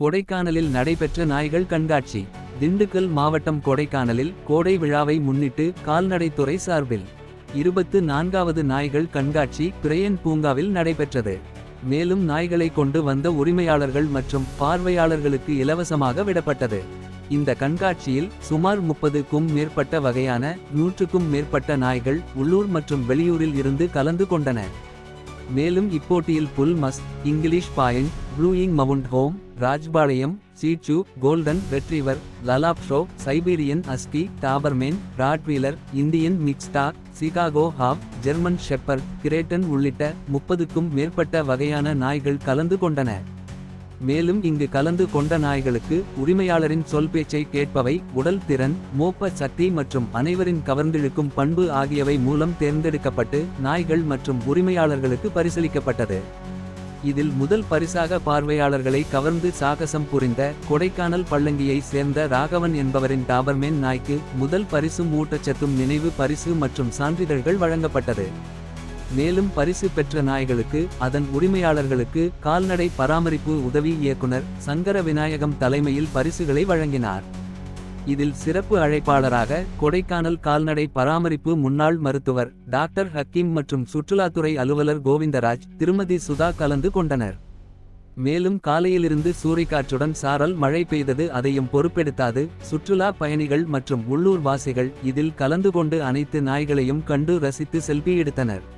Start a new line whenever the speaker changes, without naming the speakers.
கொடைக்கானலில் நடைபெற்ற நாய்கள் கண்காட்சி. திண்டுக்கல் மாவட்டம் கொடைக்கானலில் கோடை விழாவை முன்னிட்டு கால்நடைத்துறை சார்பில் இருபத்து நான்காவது நாய்கள் கண்காட்சி பிரையன் பூங்காவில் நடைபெற்றது. மேலும் நாய்களை கொண்டு வந்த உரிமையாளர்கள் மற்றும் பார்வையாளர்களுக்கு இலவசமாக விடப்பட்டது. இந்த கண்காட்சியில் சுமார் முப்பதுக்கும் மேற்பட்ட வகையான நூற்றுக்கும் மேற்பட்ட நாய்கள் உள்ளூர் மற்றும் வெளியூரில் இருந்து கலந்து கொண்டன. மேலும் இப்போட்டியில் புல் மஸ் இங்கிலீஷ் பாயிண்ட் ப்ளூயிங் மவுண்ட் ஹோம் ராஜ்பாளையம் சீச்சு golden retriever லலாப்ஷோ Siberian husky Doberman Rottweiler Indian மிக்ஸ்டா சிகாகோ ஹாவ் ஜெர்மன் ஷெப்பர் கிரேட்டன் உள்ளிட்ட முப்பதுக்கும் மேற்பட்ட வகையான நாய்கள் கலந்து கொண்டன. மேலும் இங்கு கலந்து கொண்ட நாய்களுக்கு உரிமையாளரின் சொல் பேச்சை கேட்பவை உடல் திறன் மோப்ப சக்தி மற்றும் அனைவரின் கவர்ந்திழுக்கும் பண்பு ஆகியவை மூலம் தேர்ந்தெடுக்கப்பட்டு நாய்கள் மற்றும் உரிமையாளர்களுக்கு பரிசளிக்கப்பட்டது. இதில் முதல் பரிசாக பார்வையாளர்களை கவர்ந்து சாகசம் புரிந்த கொடைக்கானல் பள்ளங்கியை சேர்ந்த ராகவன் என்பவரின் டாபர்மேன் நாய்க்கு முதல் பரிசும் ஊட்டச்சத்தும் நினைவு பரிசு மற்றும் சான்றிதழ்கள் வழங்கப்பட்டது. மேலும் பரிசு பெற்ற நாய்களுக்கு அதன் உரிமையாளர்களுக்கு கால்நடை பராமரிப்பு உதவி இயக்குனர் சங்கர விநாயகம் தலைமையில் பரிசுகளை வழங்கினார். இதில் சிறப்பு அழைப்பாளராக கொடைக்கானல் கால்நடை பராமரிப்பு முன்னாள் மருத்துவர் டாக்டர் ஹக்கீம் மற்றும் சுற்றுலாத்துறை அலுவலர் கோவிந்தராஜ் திருமதி சுதா கலந்து கொண்டனர். மேலும் காலையிலிருந்து சூறைக்காற்றுடன் சாரல் மழை பெய்தது அதையும் பொறுப்பெடுத்தாது சுற்றுலா பயணிகள் மற்றும் உள்ளூர் வாசிகள் இதில் கலந்து கொண்டு அனைத்து நாய்களையும் கண்டு ரசித்து செல்பி எடுத்தனர்.